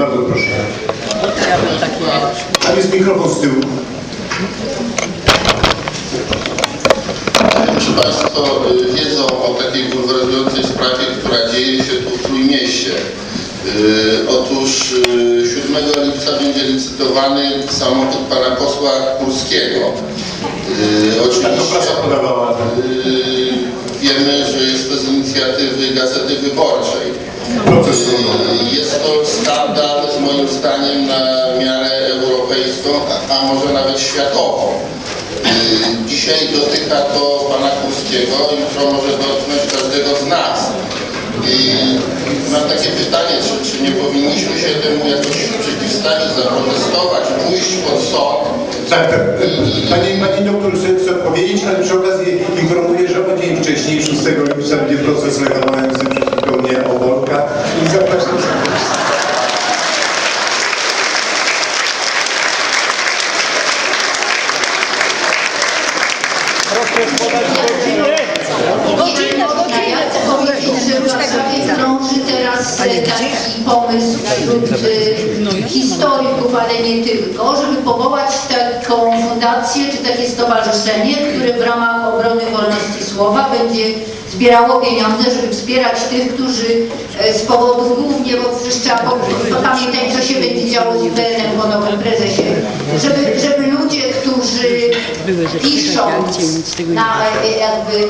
Bardzo proszę. Takie... Tam jest mikrofon z tyłu. Czy Państwo y, wiedzą o takiej bulweryzującej sprawie, która dzieje się tu w Trójmieście? Y, Otóż y, 7 lipca będzie licytowany samochód pana posła Kurskiego. Y, Tak Oczywiście podawała. y, wiemy, że jest to z inicjatywy Gazety Wyborczej. Y, Jest to skandal moim zdaniem na miarę europejską, a, może nawet światową. Y, Dzisiaj dotyka to pana Kurskiego, jutro może dotknąć każdego z nas. I mam takie pytanie, czy, czy nie powinniśmy się temu jakoś przeciwstawić, zaprotestować, pójść pod sąd? Tak, tak. Pani, pani doktor chce, odpowiedzieć, ale przy okazji informuję, że dzień wcześniej, 6 lipca, będzie proces legalizujący przeciwko mnie Obolka i zapraszam serdecznie. Godzinę, godzinę. Warszawie krąży teraz e, pomysł wśród e, historyków, ale nie tylko, żeby powołać taką fundację czy takie stowarzyszenie, które w ramach obrony wolności słowa będzie zbierało pieniądze, żeby wspierać tych, którzy e, z powodów głównie, bo przecież trzeba pamiętać, co się będzie działo z IPN-em po nowym prezesie, żeby, żeby ludzie, którzy pisząc na e, jakby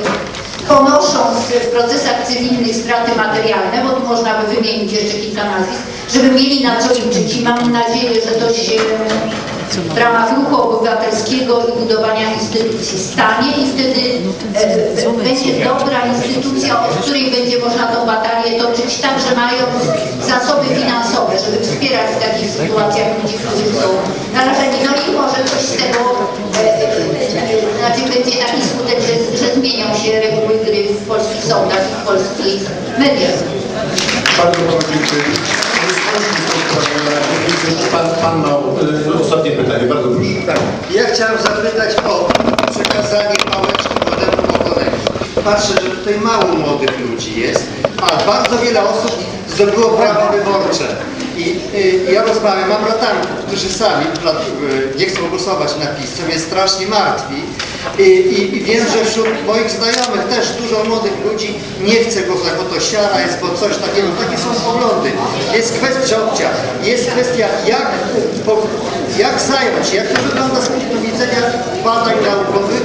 ponosząc w procesach cywilnych straty materialne, bo tu można by wymienić jeszcze kilka nazwisk, żeby mieli na co liczyć i mam nadzieję, że to się w ramach ruchu obywatelskiego i budowania instytucji stanie i wtedy e, będzie dobra instytucja, od której będzie można tą batalię toczyć, także mając zasoby finansowe, żeby wspierać w takich sytuacjach ludzi, którzy są narażeni. No i może coś z tego, e, e, znaczy będzie taki skutek, zmienią się reguły gry w polskich sądach i w polskich mediach. Bardzo panu dziękuję. Pan, pan ma y, ostatnie pytanie, bardzo proszę. Tak. Ja chciałem zapytać o przekazanie pałeczki młodemu pokoleniu. Patrzę, że tutaj mało młodych ludzi jest, a bardzo wiele osób zdobyło prawo wyborcze. I y, ja rozmawiam, mam bratanków, którzy sami y, nie chcą głosować na PiS, co mnie strasznie martwi. I, i, I wiem, że wśród moich znajomych też dużo młodych ludzi nie chce głosować, bo to siara jest, bo coś takiego, takie są poglądy. Jest kwestia, jest kwestia jak, po, jak zająć, jak to wygląda z punktu widzenia badań naukowych,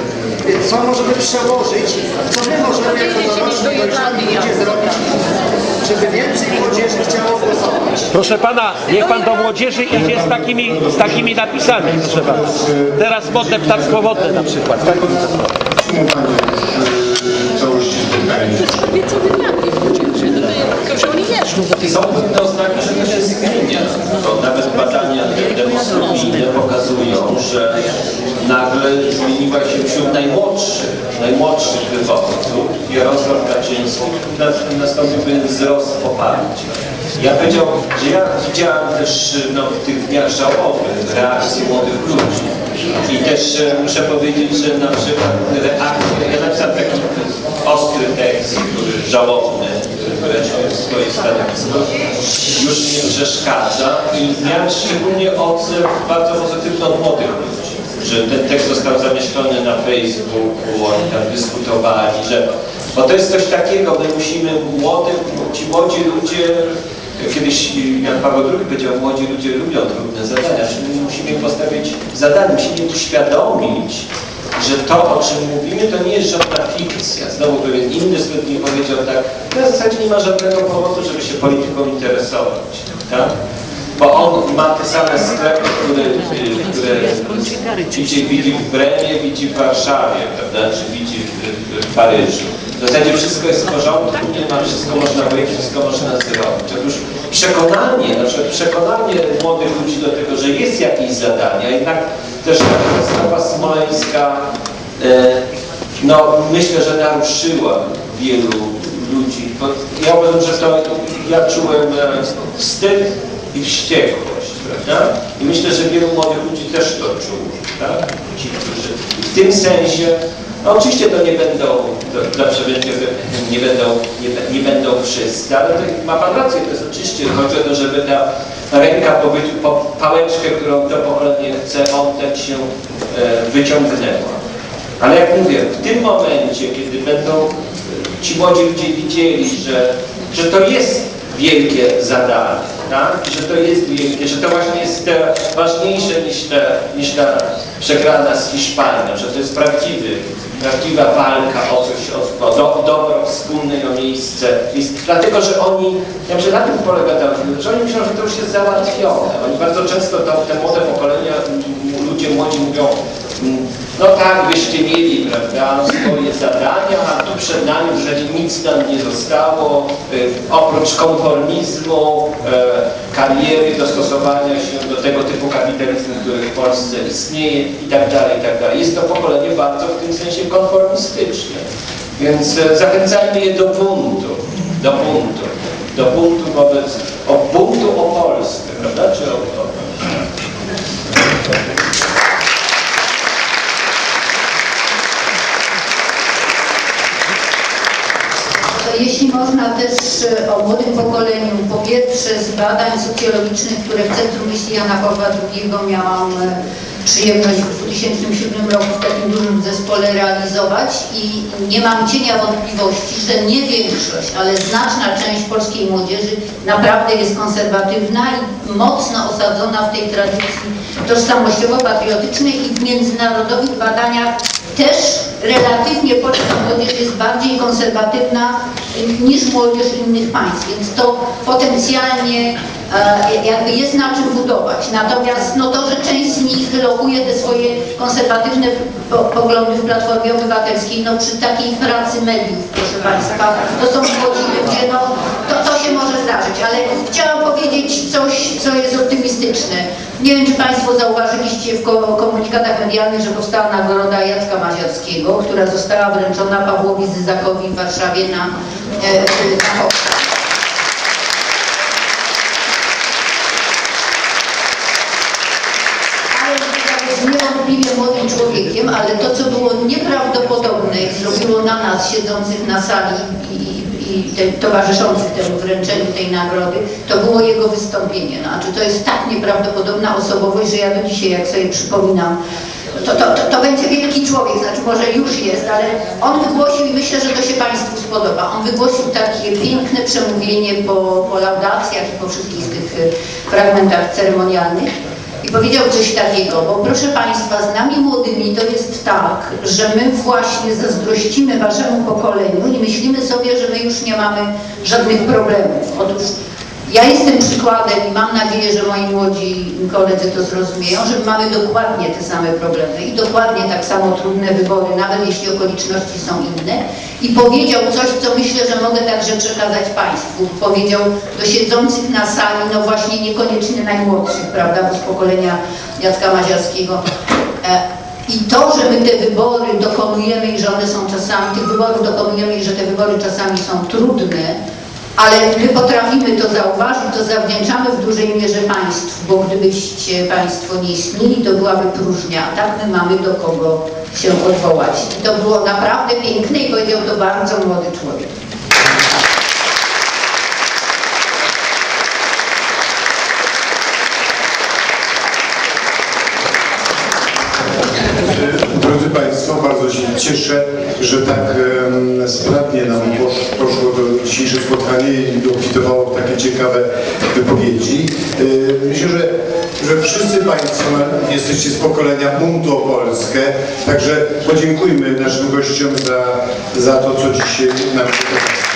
co możemy przełożyć, co my możemy jako dorośli, dojrzali ludzie zrobić, żeby więcej młodzieży chciało głosować. Proszę pana, niech pan do młodzieży idzie z takimi, z takimi napisami, proszę pana. Teraz modne ptactwo wodne na przykład. Tak? Wie co wymiany w młodzieży, no to tylko, że oni jeżdżą do tej Są pewne oznaki, że to się zmienia. To nawet badania demonstracyjne pokazują, że nagle zmieniła się wśród najmłodszych, najmłodszych wyborców Jarosław Kaczyński, na- nastąpił pewien wzrost poparcia. Ja powiedział, że ja widziałem też no, w tych dniach żałobnych reakcje młodych ludzi. I też e, muszę powiedzieć, że na przykład reakcje, ja napisałem taki ostry tekst, który żałobny, wręcz swoje stanowisko, już nie przeszkadza i miałem szczególnie odzew bardzo pozytywny od młodych ludzi, że ten tekst został zamieszczony na Facebooku, oni tam dyskutowali, że bo to jest coś takiego, my musimy młodych, ci młodzi ludzie Kiedyś Jan Paweł II powiedział, młodzi ludzie lubią trudne zadania, my musimy im postawić zadanie, musimy uświadomić, że to, o czym mówimy, to nie jest żadna fikcja. Znowu pewien inny student powiedział tak, na zasadzie nie ma żadnego powodu, żeby się polityką interesować. Tak? Bo on ma te same sklepy, które, które widzi, w Bremie, widzi w Warszawie, prawda? czy widzi w, w Paryżu. W zasadzie wszystko jest w porządku, nie ma, wszystko można powiedzieć, wszystko można zrobić. Otóż przekonanie, na przykład przekonanie młodych ludzi do tego, że jest jakieś zadanie, a jednak też ta katastrofa smoleńska, e, no myślę, że naruszyła wielu ludzi. Ja uważam, że to ja czułem e, wstyd i wściekłość, prawda? I myślę, że wielu młodych ludzi też to czuło, tak? Ci, którzy w tym sensie, no oczywiście to nie będą, dla przewodniczącego nie będą, nie, nie będą wszyscy, ale to, ma Pan rację, to jest oczywiście, chodzi o to, żeby ta ręka po, po pałeczkę, którą to pokolenie chce oddać się e, wyciągnęła. Ale jak mówię, w tym momencie, kiedy będą e, ci młodzi ludzie widzieli, że, że to jest wielkie zadanie, tak? że to jest wielkie, że to właśnie jest te, ważniejsze niż, te, niż ta przegrana z Hiszpanią, że to jest prawdziwy, prawdziwa walka o coś, o, o do, dobro wspólne, o miejsce. Jest, dlatego, że oni, ja myślę, na tym polega ta że oni myślą, że to już jest załatwione. Oni bardzo często, to, te młode pokolenia, ludzie młodzi mówią, no tak, byście mieli, prawda, swoje zadania, a tu przed nami zasadzie nic nam nie zostało, y, oprócz konformizmu, y, kariery, dostosowania się do tego typu kapitalizmu, który w Polsce istnieje i tak dalej, i tak dalej. Jest to pokolenie bardzo w tym sensie konformistyczne. Więc e, zachęcajmy je do buntu, do buntu, do buntu wobec, o buntu o Polskę, prawda, czy o, o Jeśli można też e, o młodym pokoleniu, po pierwsze z badań socjologicznych, które w Centrum Myśli Jana Pawła II miałam e, przyjemność w 2007 roku w takim dużym zespole realizować i nie mam cienia wątpliwości, że nie większość, ale znaczna część polskiej młodzieży naprawdę jest konserwatywna i mocno osadzona w tej tradycji tożsamościowo-patriotycznej i w międzynarodowych badaniach też relatywnie polska młodzież jest bardziej konserwatywna niż młodzież innych państw, więc to potencjalnie e, jakby jest na czym budować. Natomiast no to, że część z nich lokuje te swoje konserwatywne po, poglądy w Platformie Obywatelskiej, no przy takiej pracy mediów, proszę Państwa, to są młodzi ludzie, no to, to się może zdarzyć, ale chciałam powiedzieć coś, co jest optymistyczne. Nie wiem, czy Państwo zauważyliście w ko- komunikatach medialnych, że powstała nagroda Jacka Maziarskiego, która została wręczona Pawłowi Zyzakowi w Warszawie na, e, na człowiekiem, ale to, co było nieprawdopodobne i zrobiło na nas siedzących na sali i, i te, towarzyszących temu wręczeniu tej nagrody, to było jego wystąpienie. Znaczy, to jest tak nieprawdopodobna osobowość, że ja do dzisiaj, jak sobie przypominam, to, to, to, to będzie wielki człowiek, znaczy może już jest, ale on wygłosił i myślę, że to się Państwu spodoba. On wygłosił takie piękne przemówienie po, po laudacjach i po wszystkich tych fragmentach ceremonialnych. I powiedział coś takiego, bo proszę Państwa, z nami młodymi to jest tak, że my właśnie zazdrościmy Waszemu pokoleniu i myślimy sobie, że my już nie mamy żadnych problemów. Otóż ja jestem przykładem i mam nadzieję, że moi młodzi koledzy to zrozumieją, że mamy dokładnie te same problemy i dokładnie tak samo trudne wybory, nawet jeśli okoliczności są inne. I powiedział coś, co myślę, że mogę także przekazać Państwu. Powiedział do siedzących na sali, no właśnie niekoniecznie najmłodszych, prawda, bo z pokolenia Jacka Maziarskiego. E, i to, że my te wybory dokonujemy i że one są czasami, tych wyborów dokonujemy i że te wybory czasami są trudne, ale my potrafimy to zauważyć, to zawdzięczamy w dużej mierze państwu, bo gdybyście państwo nie istnieli, to byłaby próżnia. A tak my mamy do kogo się odwołać. I to było naprawdę piękne i powiedział to bardzo młody człowiek. Drodzy Państwo, bardzo się cieszę, że tak sprawnie nam posz- poszło to dzisiejsze spotkanie i dokwitowało w takie ciekawe wypowiedzi. Y, Myślę, że, że wszyscy Państwo jesteście z pokolenia buntu o Polskę, także podziękujmy naszym gościom za, za to, co dzisiaj nam przekazali.